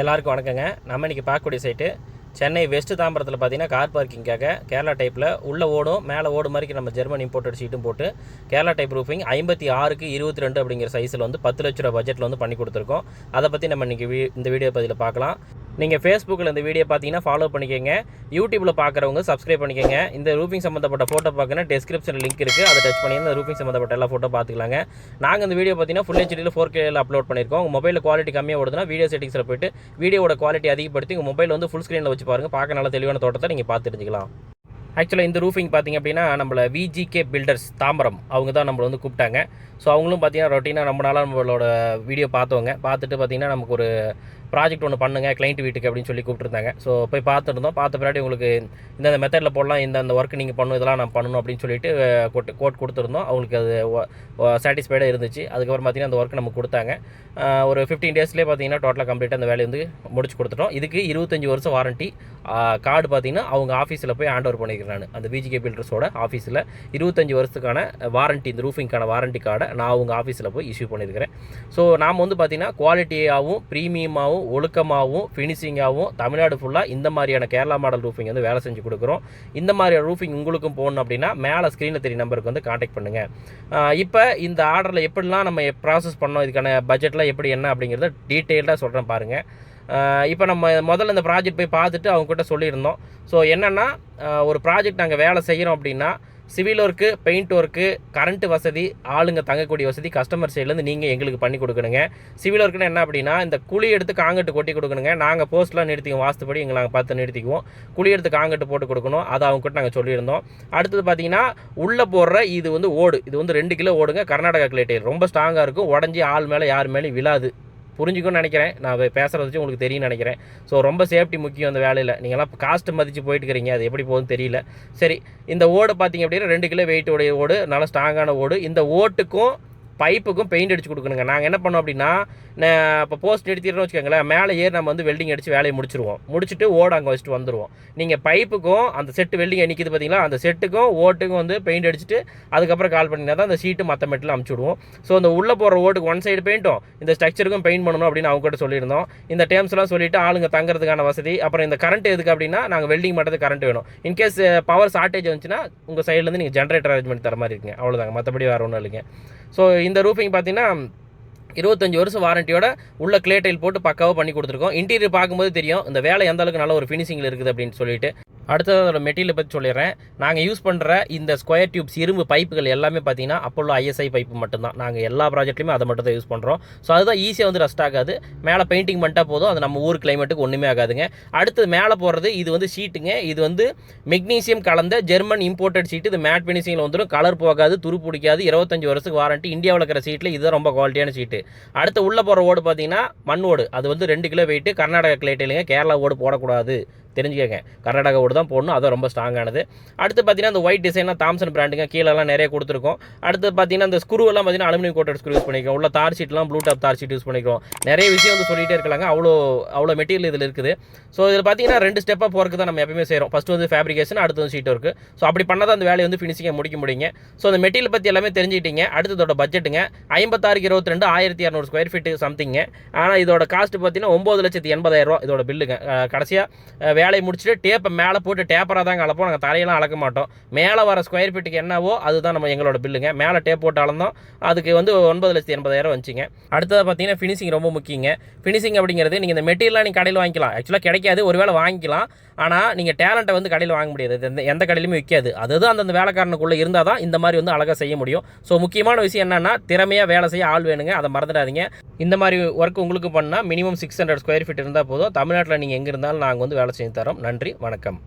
எல்லாருக்கும் வணக்கங்க. நம்ம இன்றைக்கி பார்க்கக்கூடிய சைட்டு சென்னை வெஸ்ட் தாம்பரத்தில் பார்த்தீங்கன்னா கார் பார்க்கிங்காக கேரளா டைப்பில் உள்ளே ஓடும் மேலே ஓடு மாதிரி நம்ம ஜெர்மன் இம்போர்ட்டட் ஷீட்டும் போட்டு கேரளா டைப் ரூஃபிங் ஐம்பத்தி ஆறுக்கு இருபத்தி ரெண்டு அப்படிங்கிற சைஸில் வந்து பத்து லட்ச ரூபா பட்ஜெட்டில் வந்து பண்ணி கொடுத்துருக்கோம். அதை பற்றி நம்ம இன்றைக்கி வீ இந்த வீடியோ பதிவில் பார்க்கலாம். நீங்கள் ஃபேஸ்புக்கில் இந்த வீடியோ பார்த்தீங்கன்னா ஃபாலோ பண்ணிக்கோங்க. யூடியூப்பில் பார்க்குறவங்க சப்ஸ்கிரைப் பண்ணிக்கோங்க. இந்த ரூஃபிங் சம்மந்தப்பட்ட ஃபோட்டோ பார்க்கணும் டெஸ்கிரிப்ஷனில் லிங்க் இருக்குது அதை டச் பண்ணி இந்த ரூஃபிங் சம்மந்தப்பட்ட எல்லா ஃபோட்டோ பார்த்துக்கலாங்க நாங்கள் இந்த வீடியோ பார்த்தீங்கன்னா ஃபுல் ஹெச்டியில் ஃபோர் கேல அப்லோட் பண்ணியிருக்கோம் உங்கள் மொபைலில் குவாலிட்டி கம்மியாக ஓடுதுன்னா வீடியோ செட்டிங்ஸில் போயிட்டு வீடியோட குவாலிட்டி அதிகப்படுத்தி உங்கள் மொபைல் வந்து ஃபுல் ஸ்க்ரீனில் வச்சு பாருங்கள் பார்க்க நல்ல தெளிவான தோட்டத்தை நீங்கள் பார்த்து தெரிஞ்சுக்கலாம். ஆக்சுவலாக இந்த ரூஃபிங் பார்த்தீங்க அப்படின்னா நம்மளை விஜிகே பில்டர்ஸ் தாம்பரம். அவங்க தான் நம்மளை வந்து கூப்பிட்டாங்க. ஸோ அவங்களும் பார்த்தீங்கன்னா ரொட்டீனாக ரொம்ப நாளாக நம்மளோட வீடியோ பார்த்தவங்க. பார்த்துட்டு பார்த்தீங்கன்னா நமக்கு ஒரு ப்ராஜெக்ட் ஒன்று பண்ணுங்க கிளைண்ட் வீட்டுக்கு அப்படின்னு சொல்லி கூப்பிட்டுருந்தாங்க. ஸோ போய் பார்த்துருந்தோம். பார்த்த பின்னாடி உங்களுக்கு இந்தந்த மெத்தடில் போடலாம் இந்த அந்த ஒர்க் நீங்கள் பண்ணணும் இதெல்லாம் நான் பண்ணணும் அப்படின்னு சொல்லிட்டு கோட் கோட் கொடுத்துருந்தோம். அவங்களுக்கு அது சாட்டிஸ்ஃபைடாக இருந்துச்சு. அதுக்கப்புறம் பார்த்தீங்கன்னா அந்த ஒர்க் நமக்கு கொடுத்தாங்க. ஒரு ஃபிஃப்டீன் டேஸ்லேயே பார்த்தீங்கன்னா டோட்டலாக கம்ப்ளீட்டாக அந்த வேலையை வந்து முடிச்சு கொடுத்துட்டோம். இதுக்கு இருபத்தஞ்சி வருஷம் வாரண்ட்டி கார்டு பார்த்தீங்கன்னா அவங்க ஆஃபீஸில் போய் ஹேண்ட் ஓவர் பண்ணிக்கிறேன் நான். அந்த பிஜிகே பில்டர்ஸோட ஆஃபீஸில் இருபத்தஞ்சி வருஷத்துக்கான வாரண்ட்டி இந்த ரூஃபிங்கான வாரண்ட்டி கார்டை நான் அவங்க ஆஃபீஸில் போய் இஷ்யூ பண்ணியிருக்கிறேன். ஸோ நாம் வந்து பார்த்தீங்கன்னா குவாலிட்டியாகவும் ப்ரீமியமாகவும் ஒழுக்கமாகவும் ஃபினிஷிங்காகவும் தமிழ்நாடு ஃபுல்லாக இந்த மாதிரியான கேரளா மாடல் ரூஃபிங் வந்து வேலை செஞ்சு கொடுக்குறோம். இந்த மாதிரியான ரூஃபிங் உங்களுக்கும் போகணும் அப்படின்னா மேலே ஸ்க்ரீனில் தெரிய நம்பருக்கு வந்து காண்டாக்ட் பண்ணுங்கள் இப்போ இந்த ஆர்டரில் எப்படிலாம் நம்ம ப்ராசஸ் பண்ணோம் இதுக்கான பட்ஜெட்லாம் எப்படி என்ன அப்படிங்கிறத டீட்டெயில்டாக சொல்கிறேன் பாருங்கள் இப்போ நம்ம முதல்ல இந்த ப்ராஜெக்ட் போய் பார்த்துட்டு அவங்கக்கிட்ட சொல்லியிருந்தோம். ஸோ என்னென்னா ஒரு ப்ராஜெக்ட் நாங்கள் வேலை செய்கிறோம் அப்படின்னா civil work paint work current வசதி ஆளுங்க தங்கக்கூடிய வசதி கஸ்டமர் சைட்லேருந்து நீங்கள் எங்களுக்கு பண்ணி கொடுக்கணுங்க. சிவில் ஒர்க்குன்னு என்ன அப்படின்னா இந்த குழி எடுத்து காங்கட்டு கொட்டி கொடுக்கணுங்க. நாங்கள் போஸ்ட்லாம் நிறுத்திக்குவோம் வாஸ்துப்படி எங்களை நாங்கள் பார்த்து நிறுத்திக்குவோம். குழி எடுத்து காங்கட்டு போட்டு கொடுக்கணும். அதை அவங்ககிட்ட நாங்கள் சொல்லியிருந்தோம். அடுத்தது பார்த்தீங்கன்னா உள்ளே போடுற இது வந்து ஓடு. இது வந்து ரெண்டு கிலோ ஓடுங்க. கர்நாடகா கிளேட்டைல். ரொம்ப ஸ்ட்ராங்காக இருக்கும். உடஞ்சி ஆள் மேலே யார் மேலேயும் விழாது. புரிஞ்சுக்கணும்னு நினைக்கிறேன். நான் பேசுகிறத வச்சு உங்களுக்கு தெரியும்னு நினைக்கிறேன். ஸோ ரொம்ப சேஃப்டி முக்கியம் அந்த வேலையில். நீங்களாம் காஸ்ட் மதித்து போயிட்டுக்கிறீங்க அது எப்படி போகுதுன்னு தெரியல. சரி இந்த ஓடு பார்த்தீங்க அப்படின்னா ரெண்டு கிலோ வெயிட் உடைய ஓடு நல்லா ஸ்ட்ராங்கான ஓடு. இந்த ஓட்டுக்கும் பைப்புக்கும் பெயிண்ட் அடிச்சு கொடுக்கணுங்க. நாங்கள் என்ன பண்ணோம் அப்படின்னா இப்போ போஸ்ட் நிறுத்திடுறோம் வச்சுக்கோங்களேன் மேலே ஏறி நம்ம வந்து வெல்டிங் அடித்து வேலையை முடிச்சிருவோம். முடிச்சுட்டு ஓடு அங்கே வச்சுட்டு வந்துடுவோம் நீங்கள் பைப்புக்கும் அந்த செட்டு வெல்டிங் நிற்கிது பார்த்தீங்களா அந்த செட்டுக்கும் ஓட்டுக்கும் வந்து பெயிண்ட் அடிச்சுட்டு அதுக்கப்புறம் கால் பண்ணினா தான் அந்த சீட்டு மற்ற மெட்டில் அமுச்சு விடுவோம். ஸோ அந்த உள்ளே போகிற ஓட்டுக்கு ஒன் சைடு பெயிண்ட்டும் இந்த ஸ்ட்ரக்சருக்கும் பெயிண்ட் பண்ணணும் அப்படின்னு அவங்ககிட்ட சொல்லியிருந்தோம். இந்த டேம்ஸ்லாம் சொல்லிட்டு ஆளுங்க தங்குறதுக்கான வசதி. அப்புறம் இந்த கரண்ட் எதுக்கு அப்படின்னா நாங்கள் வெல்டிங் பண்ணுறது கரண்ட் வேணும். இன்கேஸ் பவர் ஷார்ட்டேஜ் வந்துச்சுன்னா உங்கள் சைட்லேருந்து நீங்கள் ஜென்ரேட்டர் அரேஞ்ச்மெண்ட் தர மாதிரி இருக்குங்க. அவ்வளோதாங்க மற்றபடி வேறு ஒன்றும் இல்லைங்க. ஸோ இந்த ரூஃபிங் பார்த்தீங்கன்னா இருபத்தஞ்சு வருஷம் வாரண்டியோட உள்ள கிளே டைல் போட்டு பக்காவாக பண்ணி கொடுத்துருக்கோம். இன்டீரியர் பார்க்கும்போது தெரியும் இந்த வேலை எந்த அளவுக்கு நல்ல ஒரு ஃபினிஷிங்கில் இருக்குது அப்படின்னு சொல்லிட்டு. அடுத்தது அதோட மெட்டீரியல் பற்றி சொல்லிடுறேன். நாங்கள் யூஸ் பண்ணுற இந்த ஸ்கொயர் டியூப்ஸ் இரும்பு பைப்புகள் எல்லாமே பார்த்தீங்கன்னா அப்போல்லோ ஐஎஸ்ஐ பைப்பு மட்டும்தான். நாங்கள் எல்லா ப்ராஜெக்ட்லையுமே அதை மட்டும் தான் யூஸ் பண்ணுறோம் ஸோ அதுதான் ஈஸியாக வந்து ரஸ்ட் ஆகாது. மேலே பெயிண்டிங் பண்ணிட்டா போதும். அது நம்ம ஊர் கிளைமேட்டுக்கு ஒன்றுமே ஆகாதுங்க. அடுத்தது மேலே போடுறது இது வந்து ஷீட்டுங்க இது வந்து மெக்னீசியம் கலந்த ஜெர்மன் இம்போர்ட்டட் ஷீட் இது மேட் ஃபினிஷிங்கில் வந்துடும் கலர் போகாது துரு பிடிக்காது. இருபத்தஞ்சு வருஷத்துக்கு வாரண்ட்டி இந்தியாவில் இருக்கிற சீட்டில் இதுதான் ரொம்ப குவாலிட்டியான சீட்டு அடுத்து உள்ளே போகிற ஓடு பார்த்தீங்கன்னா மண் ஓடு. அது வந்து ரெண்டு கிலோ வெயிட்டு கர்நாடகா கிளேட்டிலுங்க கேரளா ஓடு போடக்கூடாது. தெரிஞ்சுக்கங்க. கர்நாடகா ஓடு தான் போடணும் அதுவும் ரொம்ப ஸ்ட்ராங்கானது அடுத்து பார்த்தீங்கன்னா அந்த ஒயிட் டிசைனாக தாம்சன் பிராண்டுங்க கீழெல்லாம் நிறைய கொடுத்துருக்கோம். அடுத்து பார்த்தீங்கன்னா அந்த ஸ்க்ரூவெல்லாம் பார்த்தீங்கன்னா அலுமினியம் கோட்டட் ஸ்க்ரூ யூஸ் பண்ணிக்கிறோம். உள்ள tar ஷீட்லாம் blue top tar sheet use பண்ணிக்கிறோம். நிறைய விஷயம் வந்து சொல்லிகிட்டே இருக்கலாங்க. அவ்வளோ அவ்வளோ மெட்டீரியல் இதில் இருக்குது. ஸோ இதில் பார்த்தீங்கன்னா ரெண்டு ஸ்டெப்பாக போகிறதுக்கு தான் நம்ம எப்பயுமே செய்கிறோம் ஃபஸ்ட்டு வந்து ஃபேப்ரிகேஷன் அடுத்து வந்து ஷீட் ஒர்க்கு ஸோ அப்படி பண்ணால் தான் அந்த வேலையை வந்து ஃபினிஷிங்கை முடிக்க முடியுங்க. ஸோ அந்த மெட்டீரியல் பற்றி எல்லாமே தெரிஞ்சுக்கிட்டீங்க. அடுத்ததோட பட்ஜெட்டுங்க ஐம்பத்தாறுக்கு இருபத்தி ரெண்டு ஆயிரத்தி இரநூறு ஸ்கொயர் ஃபீட்டு சம்திங்க ஆனால் இதோட காஸ்ட் பார்த்தீங்கன்னா ஒம்பது லட்சத்தி எண்பதாயிரம் ரூபா இதோட பில்லுங்க கடைசியாக வேலையை முடிச்சுட்டு டேப்பை மேலே போட்டு டேப்பராக தாங்க அளப்போம் நாங்கள் தரையெல்லாம் அளக்க மாட்டோம். மேலே வர ஸ்கொயர் ஃபீட்டுக்கு என்னவோ அதுதான் நம்ம எங்களோட பில்லுங்க மேலே டேப் போட்டு அளந்தோம் அதுக்கு வந்து ஒன்பது லட்சத்தி எண்பதாயிரம் வந்துச்சுங்க. அடுத்தது பார்த்தீங்கன்னா ஃபினிஷிங் ரொம்ப முக்கியங்க. ஃபினிஷிங் அப்படிங்கிறது நீங்கள் இந்த மெட்டீரியலாக நீங்கள் கடையில் வாங்கிக்கலாம். ஆக்சுவலாக கிடைக்காது. ஒரு வேளை வாங்கிக்கலாம். ஆனால் நீங்கள் டேலண்ட்டை வந்து கடையில் வாங்க முடியாது. எந்த- எந்த கடையிலுமே விற்காது. அதுதான் அந்தந்த வேலைக்காரனுக்குள்ளே இருந்தால் தான் இந்த மாதிரி வந்து அழகாக செய்ய முடியும். ஸோ முக்கியமான விஷயம் என்னென்னா திறமையாக வேலை செய்ய ஆள் வேணுங்க. அதை மறந்துடாதீங்க. இந்த மாதிரி ஒர்க் உங்களுக்கு பண்ணால் minimum six hundred square feet இருந்தால் போதும். தமிழ்நாட்டில் நீங்கள் எங்கே இருந்தாலும் நாங்கள் வந்து வேலை செஞ்சு தரோம். நன்றி வணக்கம்.